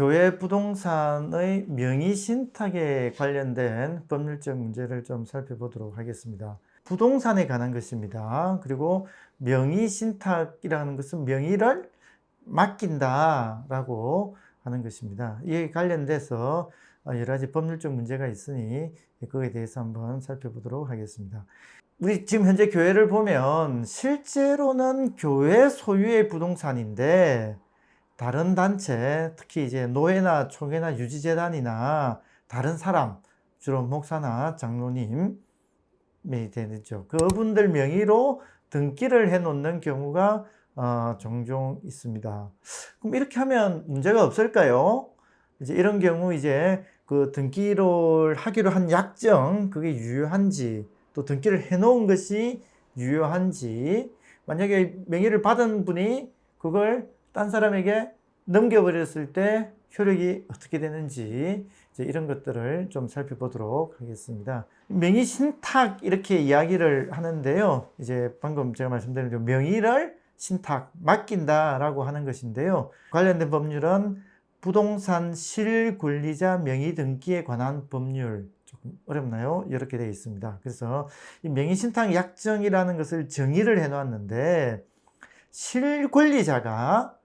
교회 부동산의 명의 신탁에 관련된 법률적 문제를 좀 살펴보도록 하겠습니다. 부동산에 관한 것입니다. 그리고 명의 신탁이라는 것은 명의를 맡긴다라고 하는 것입니다. 이에 관련돼서 여러 가지 법률적 문제가 있으니 그거에 대해서 한번 살펴보도록 하겠습니다. 우리 지금 현재 교회를 보면 실제로는 교회 소유의 부동산인데 다른 단체, 특히 이제 노예나 총회나 유지재단이나 다른 사람, 주로 목사나 장로님이 되죠. 그분들 명의로 등기를 해 놓는 경우가 어, 종종 있습니다. 그럼 이렇게 하면 문제가 없을까요? 이제 이런 경우 이제 그 등기를 하기로 한 약정, 그게 유효한지, 또 등기를 해 놓은 것이 유효한지, 만약에 명의를 받은 분이 그걸 딴 사람에게 넘겨버렸을 때 효력이 어떻게 되는지 이제 이런 것들을 좀 살펴보도록 하겠습니다. 명의 신탁 이렇게 이야기를 하는데요. 이제 방금 제가 말씀드린 그 명의를 신탁 맡긴다라고 하는 것인데요. 관련된 법률은 부동산 실권리자 명의 등기에 관한 법률 조금 어렵나요? 이렇게 되어 있습니다. 그래서 이 명의 신탁 약정이라는 것을 정의를 해 놓았는데 실권리자가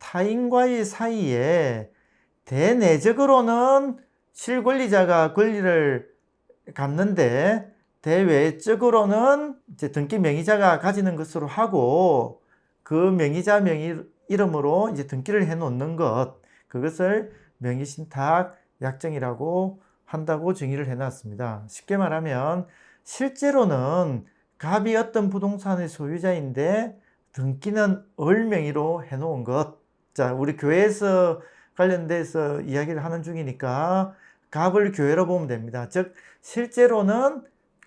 타인과의 사이에 대내적으로는 실권리자가 권리를 갖는데 대외적으로는 이제 등기 명의자가 가지는 것으로 하고 그 명의자 명의 이름으로 이제 등기를 해 놓는 것 그것을 명의신탁 약정이라고 한다고 정의를 해 놨습니다. 쉽게 말하면 실제로는 갑이 어떤 부동산의 소유자인데 등기는 을 명의로 해 놓은 것. 자, 우리 교회에서 관련돼서 이야기를 하는 중이니까 갑을 교회로 보면 됩니다. 즉 실제로는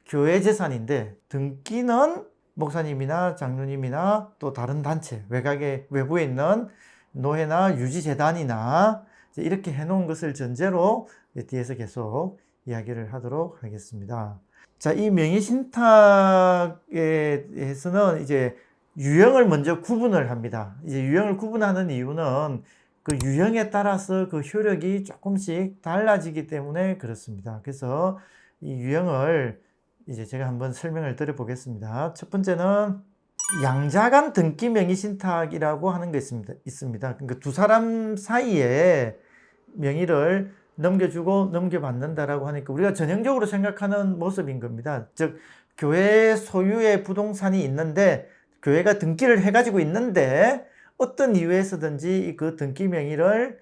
교회 재산인데 등기는 목사님이나 장로님이나 또 다른 단체 외곽에 외부에 있는 노회나 유지재단이나 이렇게 해놓은 것을 전제로 뒤에서 계속 이야기를 하도록 하겠습니다. 자, 이 명의신탁에 대해서는 이제 유형을 먼저 구분을 합니다. 이제 유형을 구분하는 이유는 그 유형에 따라서 그 효력이 조금씩 달라지기 때문에 그렇습니다. 그래서 이 유형을 이제 제가 한번 설명을 드려 보겠습니다. 첫 번째는 양자간 등기 명의 신탁이라고 하는 게 있습니다. 있습니다. 그러니까 두 사람 사이에 명의를 넘겨주고 넘겨받는다라고 하니까 우리가 전형적으로 생각하는 모습인 겁니다. 즉 교회 소유의 부동산이 있는데 교회가 등기를 해가지고 있는데 어떤 이유에서든지 그 등기 명의를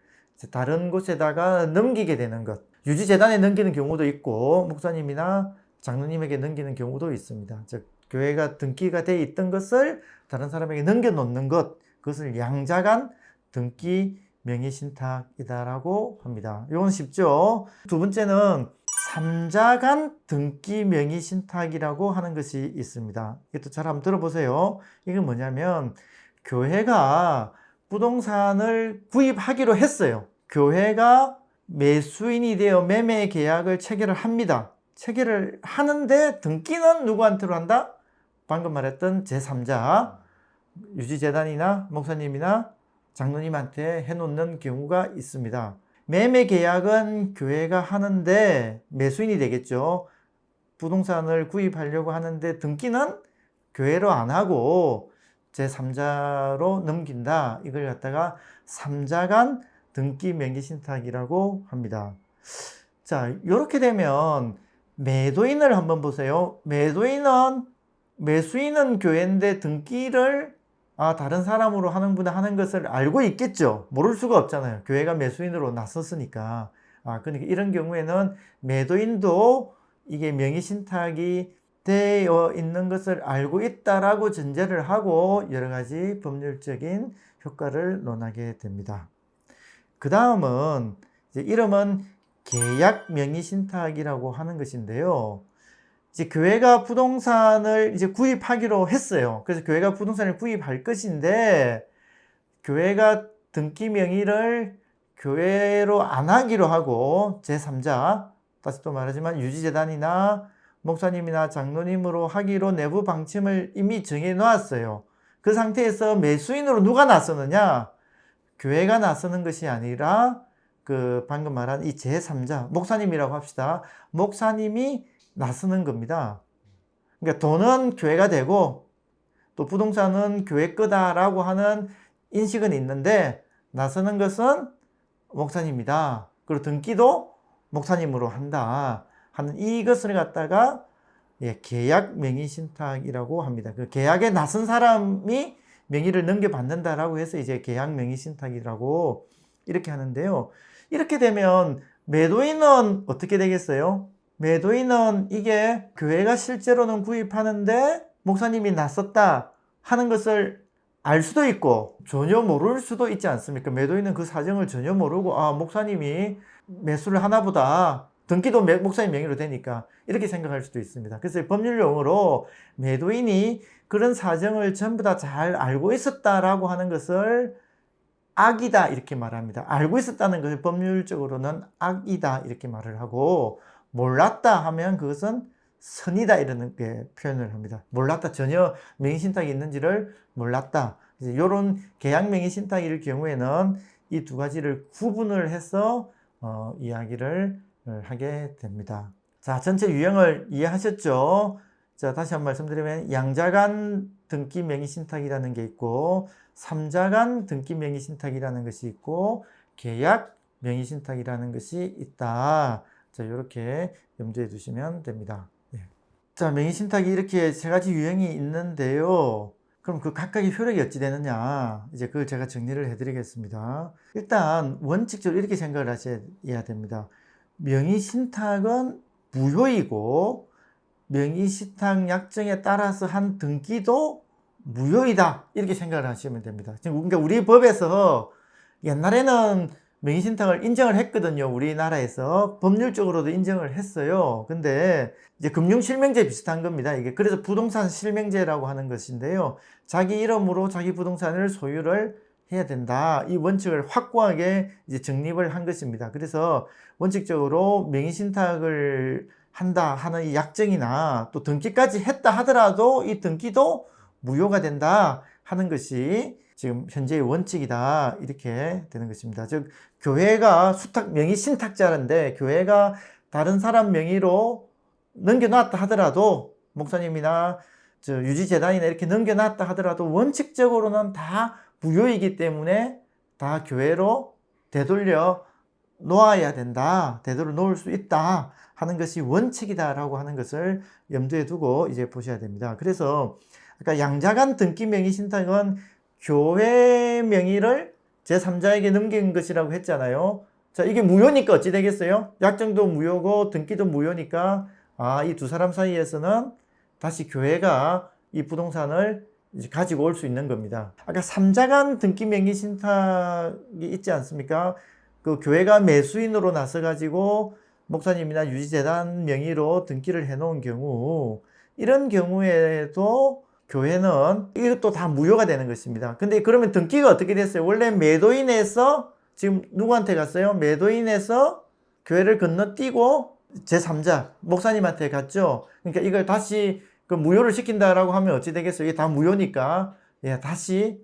다른 곳에다가 넘기게 되는 것. 유지재단에 넘기는 경우도 있고 목사님이나 장로님에게 넘기는 경우도 있습니다. 즉 교회가 등기가 돼 있던 것을 다른 사람에게 넘겨놓는 것, 그것을 양자간 등기 명의신탁이다라고 합니다. 이건 쉽죠? 두 번째는 삼자간 등기 명의 신탁이라고 하는 것이 있습니다. 이것도 잘 한번 들어보세요. 이게 뭐냐면 교회가 부동산을 구입하기로 했어요. 교회가 매수인이 되어 매매 계약을 체결을 합니다. 체결을 하는데 등기는 누구한테로 한다? 방금 말했던 제3자, 유지재단이나 목사님이나 장로님한테 해놓는 경우가 있습니다. 매매 계약은 교회가 하는데 매수인이 되겠죠. 부동산을 구입하려고 하는데 등기는 교회로 안 하고 제3자로 넘긴다. 이걸 갖다가 3자 간 등기 명기 신탁이라고 합니다. 자, 이렇게 되면 매도인을 한번 보세요. 매도인은 매수인은 교회인데 등기를 아, 다른 사람으로 하는구나 하는 것을 알고 있겠죠. 모를 수가 없잖아요. 교회가 매수인으로 나섰으니까. 아, 그러니까 이런 경우에는 매도인도 이게 명의신탁이 되어 있는 것을 알고 있다라고 전제를 하고 여러 가지 법률적인 효과를 논하게 됩니다. 그 다음은 이름은 계약 명의신탁이라고 하는 것인데요. 이제 교회가 부동산을 이제 구입하기로 했어요. 그래서 교회가 부동산을 구입할 것인데 교회가 등기 명의를 교회로 안 하기로 하고 제3자 다시 또 말하지만 유지재단이나 목사님이나 장로님으로 하기로 내부 방침을 이미 정해 놓았어요. 그 상태에서 매수인으로 누가 나서느냐? 교회가 나서는 것이 아니라 그 방금 말한 이 제3자, 목사님이라고 합시다. 목사님이 나서는 겁니다. 그러니까 돈은 교회가 되고 또 부동산은 교회 거다라고 하는 인식은 있는데 나서는 것은 목사님이다. 그리고 등기도 목사님으로 한다. 하는 이것을 갖다가 예, 계약 명의 신탁이라고 합니다. 그 계약에 나선 사람이 명의를 넘겨받는다라고 해서 이제 계약 명의 신탁이라고 이렇게 하는데요. 이렇게 되면 매도인은 어떻게 되겠어요? 매도인은 이게 교회가 실제로는 구입하는데 목사님이 나섰다 하는 것을 알 수도 있고 전혀 모를 수도 있지 않습니까? 매도인은 그 사정을 전혀 모르고 아 목사님이 매수를 하나보다 등기도 매- 목사님 명의로 되니까 이렇게 생각할 수도 있습니다. 그래서 법률 용어로 매도인이 그런 사정을 전부 다 잘 알고 있었다라고 하는 것을 악이다 이렇게 말합니다. 알고 있었다는 것을 법률적으로는 악이다 이렇게 말을 하고 몰랐다 하면 그것은 선이다 이런 게 표현을 합니다. 몰랐다 전혀 명의신탁이 있는지를 몰랐다. 이런 계약 명의신탁일 경우에는 이 두 가지를 구분을 해서 어, 이야기를 어, 하게 됩니다. 자 전체 유형을 이해하셨죠? 자 다시 한번 말씀드리면 양자간 등기 명의신탁이라는 게 있고 삼자간 등기 명의신탁이라는 것이 있고 계약 명의신탁이라는 것이 있다. 자, 이렇게 염두에 두시면 됩니다. 예. 자, 명의신탁이 이렇게 세 가지 유형이 있는데요. 그럼 그 각각의 효력이 어찌 되느냐? 이제 그걸 제가 정리를 해드리겠습니다. 일단 원칙적으로 이렇게 생각을 하셔야 됩니다. 명의신탁은 무효이고 명의신탁 약정에 따라서 한 등기도 무효이다 이렇게 생각을 하시면 됩니다. 지금 그러니까 우리 법에서 옛날에는 명의신탁을 인정을 했거든요. 우리나라에서 법률적으로도 인정을 했어요. 근데 이제 금융실명제 비슷한 겁니다. 이게 그래서 부동산 실명제라고 하는 것인데요. 자기 이름으로 자기 부동산을 소유를 해야 된다. 이 원칙을 확고하게 이제 정립을 한 것입니다. 그래서 원칙적으로 명의신탁을 한다 하는 이 약정이나 또 등기까지 했다 하더라도 이 등기도 무효가 된다 하는 것이 지금 현재의 원칙이다 이렇게 되는 것입니다. 즉 교회가 수탁 명의 신탁자인데 교회가 다른 사람 명의로 넘겨놨다 하더라도 목사님이나 저 유지재단이나 이렇게 넘겨놨다 하더라도 원칙적으로는 다 무효이기 때문에 다 교회로 되돌려 놓아야 된다. 되돌려 놓을 수 있다. 하는 것이 원칙이다라고 하는 것을 염두에 두고 이제 보셔야 됩니다. 그래서 아까 양자간 등기 명의 신탁은 교회 명의를 제3자에게 넘긴 것이라고 했잖아요. 자, 이게 무효니까 어찌 되겠어요? 약정도 무효고 등기도 무효니까 아, 이 두 사람 사이에서는 다시 교회가 이 부동산을 이제 가지고 올 수 있는 겁니다. 아까 3자간 등기 명의 신탁이 있지 않습니까? 그 교회가 매수인으로 나서 가지고 목사님이나 유지재단 명의로 등기를 해 놓은 경우 이런 경우에도 교회는 이것도 다 무효가 되는 것입니다. 근데 그러면 등기가 어떻게 됐어요? 원래 매도인에서 지금 누구한테 갔어요? 매도인에서 교회를 건너뛰고 제3자 목사님한테 갔죠. 그러니까 이걸 다시 그 무효를 시킨다라고 하면 어찌 되겠어요? 이게 다 무효니까 예, 다시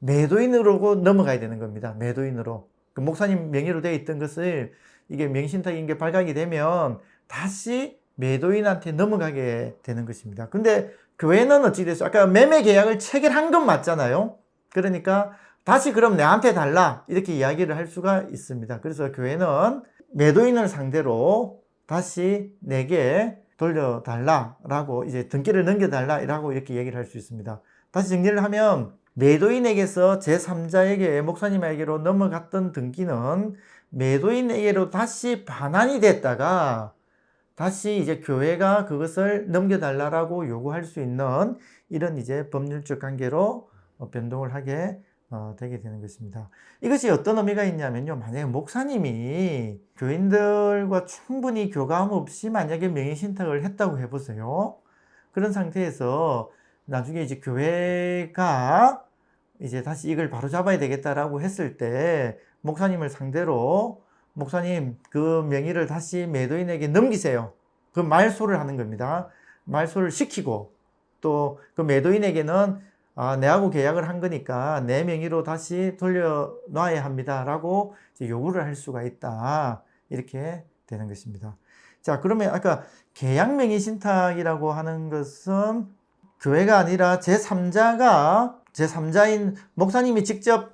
매도인으로 넘어가야 되는 겁니다. 매도인으로. 그 목사님 명의로 되어 있던 것을 이게 명신탁인 게 발각이 되면 다시 매도인한테 넘어가게 되는 것입니다. 근데 교회는 어찌 됐어요? 아까 매매 계약을 체결한 건 맞잖아요. 그러니까 다시 그럼 내한테 달라 이렇게 이야기를 할 수가 있습니다. 그래서 교회는 매도인을 상대로 다시 내게 돌려달라라고 이제 등기를 넘겨달라라고 이렇게 얘기를 할 수 있습니다. 다시 정리를 하면 매도인에게서 제3자에게 목사님에게로 넘어갔던 등기는 매도인에게로 다시 반환이 됐다가 다시 이제 교회가 그것을 넘겨달라고 요구할 수 있는 이런 이제 법률적 관계로 어, 변동을 하게 어, 되게 되는 것입니다. 이것이 어떤 의미가 있냐면요. 만약에 목사님이 교인들과 충분히 교감 없이 만약에 명의신탁을 했다고 해보세요. 그런 상태에서 나중에 이제 교회가 이제 다시 이걸 바로 잡아야 되겠다라고 했을 때 목사님을 상대로 목사님 그 명의를 다시 매도인에게 넘기세요. 그 말소를 하는 겁니다. 말소를 시키고 또 그 매도인에게는 아, 내하고 계약을 한 거니까 내 명의로 다시 돌려놔야 합니다라고 요구를 할 수가 있다. 이렇게 되는 것입니다. 자, 그러면 아까 계약 명의 신탁이라고 하는 것은 교회가 아니라 제3자가 제3자인 목사님이 직접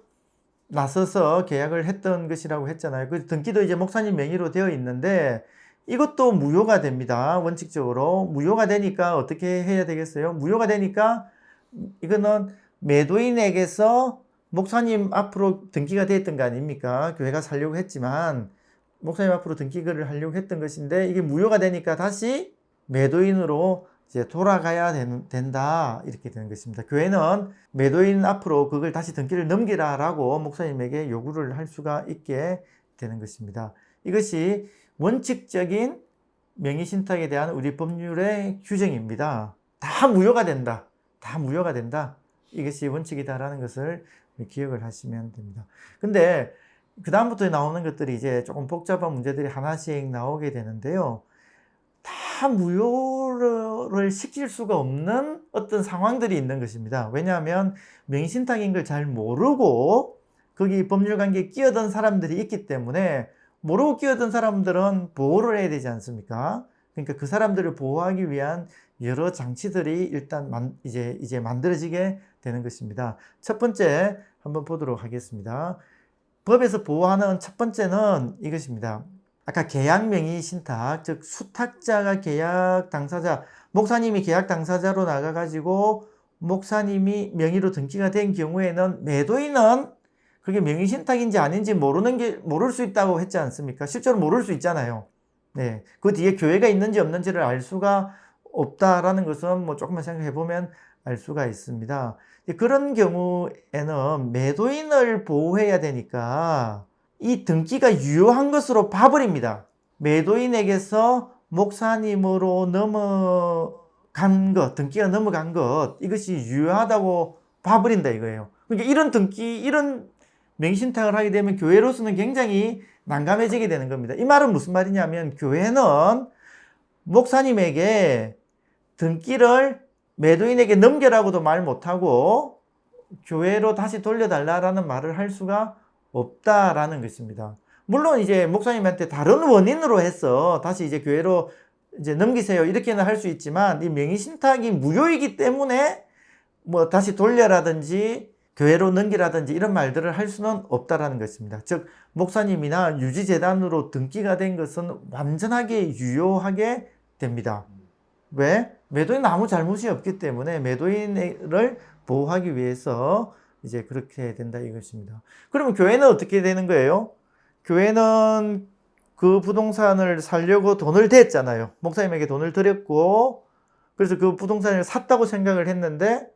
나서서 계약을 했던 것이라고 했잖아요. 그 등기도 이제 목사님 명의로 되어 있는데 이것도 무효가 됩니다. 원칙적으로. 무효가 되니까 어떻게 해야 되겠어요? 무효가 되니까 이거는 매도인에게서 목사님 앞으로 등기가 되었던 거 아닙니까? 교회가 살려고 했지만 목사님 앞으로 등기를 하려고 했던 것인데 이게 무효가 되니까 다시 매도인으로 이제 돌아가야 된, 된다 이렇게 되는 것입니다. 교회는 매도인 앞으로 그걸 다시 등기를 넘기라라고 목사님에게 요구를 할 수가 있게 되는 것입니다. 이것이 원칙적인 명의신탁에 대한 우리 법률의 규정입니다. 다 무효가 된다. 다 무효가 된다. 이것이 원칙이다라는 것을 기억을 하시면 됩니다. 근데 그 다음부터 나오는 것들이 이제 조금 복잡한 문제들이 하나씩 나오게 되는데요. 다 무효를 시킬 수가 없는 어떤 상황들이 있는 것입니다. 왜냐하면 명의신탁인 걸 잘 모르고 거기 법률 관계에 끼어든 사람들이 있기 때문에 모르고 끼어든 사람들은 보호를 해야 되지 않습니까? 그러니까 그 사람들을 보호하기 위한 여러 장치들이 일단 만, 이제, 이제 만들어지게 되는 것입니다. 첫 번째 한번 보도록 하겠습니다. 법에서 보호하는 첫 번째는 이것입니다. 아까 계약 명의 신탁, 즉 수탁자가 계약 당사자, 목사님이 계약 당사자로 나가가지고 목사님이 명의로 등기가 된 경우에는 매도인은 그게 명의 신탁인지 아닌지 모르는 게 모를 수 있다고 했지 않습니까? 실제로 모를 수 있잖아요. 네, 그 뒤에 교회가 있는지 없는지를 알 수가 없다라는 것은 뭐 조금만 생각해 보면 알 수가 있습니다. 그런 경우에는 매도인을 보호해야 되니까 이 등기가 유효한 것으로 봐버립니다. 매도인에게서 목사님으로 넘어간 것, 등기가 넘어간 것, 이것이 유효하다고 봐버린다 이거예요. 그러니까 이런 등기, 이런 명신탁을 하게 되면 교회로서는 굉장히 난감해지게 되는 겁니다. 이 말은 무슨 말이냐면 교회는 목사님에게 등기를 매도인에게 넘겨라고도 말 못하고 교회로 다시 돌려달라라는 말을 할 수가 없다라는 것입니다. 물론 이제 목사님한테 다른 원인으로 해서 다시 이제 교회로 이제 넘기세요 이렇게는 할 수 있지만 이 명의신탁이 무효이기 때문에 뭐 다시 돌려라든지 교회로 넘기라든지 이런 말들을 할 수는 없다라는 것입니다. 즉 목사님이나 유지재단으로 등기가 된 것은 완전하게 유효하게 됩니다. 왜? 매도인 아무 잘못이 없기 때문에 매도인을 보호하기 위해서 이제 그렇게 된다 이것입니다. 그러면 교회는 어떻게 되는 거예요? 교회는 그 부동산을 살려고 돈을 댔잖아요. 목사님에게 돈을 드렸고, 그래서 그 부동산을 샀다고 생각을 했는데,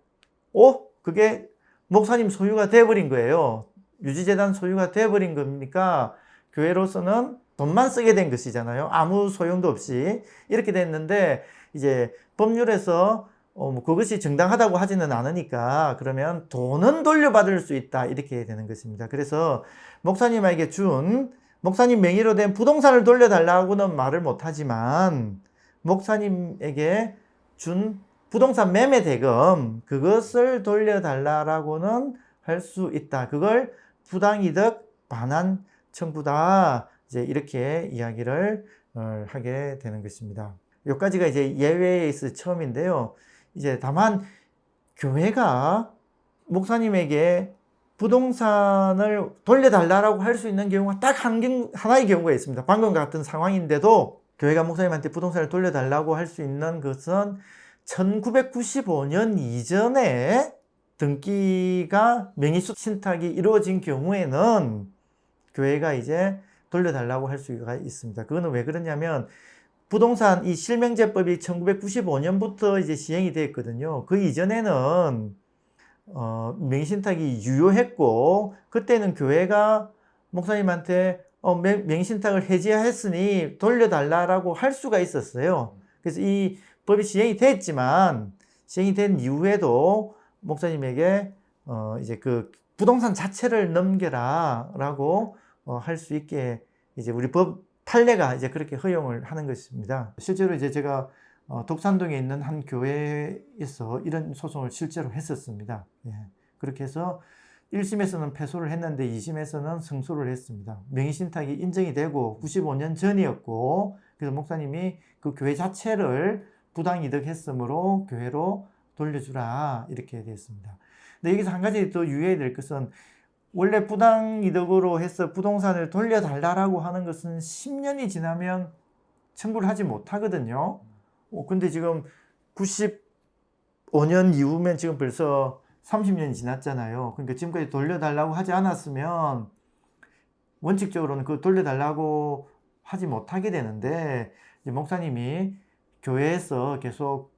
어? 그게 목사님 소유가 돼버린 거예요. 유지재단 소유가 돼버린 겁니까? 교회로서는 돈만 쓰게 된 것이잖아요. 아무 소용도 없이. 이렇게 됐는데, 이제 법률에서 어, 뭐 그것이 정당하다고 하지는 않으니까 그러면 돈은 돌려받을 수 있다 이렇게 되는 것입니다. 그래서 목사님에게 준 목사님 명의로 된 부동산을 돌려달라고는 말을 못하지만 목사님에게 준 부동산 매매 대금 그것을 돌려달라라고는 할 수 있다. 그걸 부당이득 반환 청구다. 이제 이렇게 이야기를 어, 하게 되는 것입니다. 여기까지가 이제 예외에 있어 처음인데요. 이제 다만 교회가 목사님에게 부동산을 돌려달라고 할 수 있는 경우가 딱 한, 하나의 경우가 있습니다. 방금 같은 상황인데도 교회가 목사님한테 부동산을 돌려달라고 할 수 있는 것은 1995년 이전에 등기가 명의수 신탁이 이루어진 경우에는 교회가 이제 돌려달라고 할 수가 있습니다. 그거는 왜 그러냐면 부동산 이 실명제법이 1995년부터 이제 시행이 되었거든요. 그 이전에는 어, 명의신탁이 유효했고 그때는 교회가 목사님한테 어, 명의신탁을 해지했으니 돌려달라라고 할 수가 있었어요. 그래서 이 법이 시행이 됐지만 시행이 된 이후에도 목사님에게 어, 이제 그 부동산 자체를 넘겨라라고 어, 할 수 있게 이제 우리 법 판례가 이제 그렇게 허용을 하는 것입니다. 실제로 이제 제가 어, 독산동에 있는 한 교회에서 이런 소송을 실제로 했었습니다. 예. 그렇게 해서 1심에서는 패소를 했는데 2심에서는 승소를 했습니다. 명의신탁이 인정이 되고 95년 전이었고 그래서 목사님이 그 교회 자체를 부당이득했으므로 교회로 돌려주라 이렇게 됐습니다. 근데 여기서 한 가지 또 유의해야 될 것은 원래 부당이득으로 해서 부동산을 돌려달라고 하는 것은 10년이 지나면 청구를 하지 못하거든요. 어, 근데 지금 95년 이후면 지금 벌써 30년이 지났잖아요. 그러니까 지금까지 돌려달라고 하지 않았으면 원칙적으로는 그 돌려달라고 하지 못하게 되는데 목사님이 교회에서 계속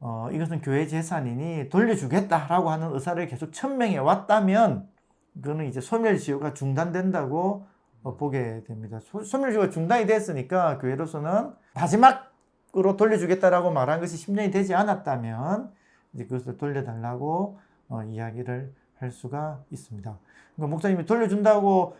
어, 이것은 교회 재산이니 돌려주겠다라고 하는 의사를 계속 천명해 왔다면 그거는 이제 소멸시효가 중단된다고 어, 보게 됩니다. 소, 소멸시효가 중단이 됐으니까 교회로서는 마지막으로 돌려주겠다라고 말한 것이 10년이 되지 않았다면 이제 그것을 돌려달라고 어, 이야기를 할 수가 있습니다. 그러니까 목사님이 돌려준다고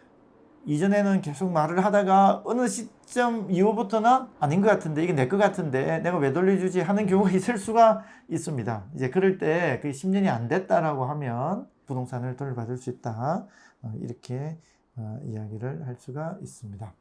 이전에는 계속 말을 하다가 어느 시점 이후부터는 아닌 것 같은데 이게 내 것 같은데 내가 왜 돌려주지 하는 경우가 있을 수가 있습니다. 이제 그럴 때 그 10년이 안 됐다라고 하면 부동산을 돌려받을 수 있다 어, 이렇게 어, 이야기를 할 수가 있습니다.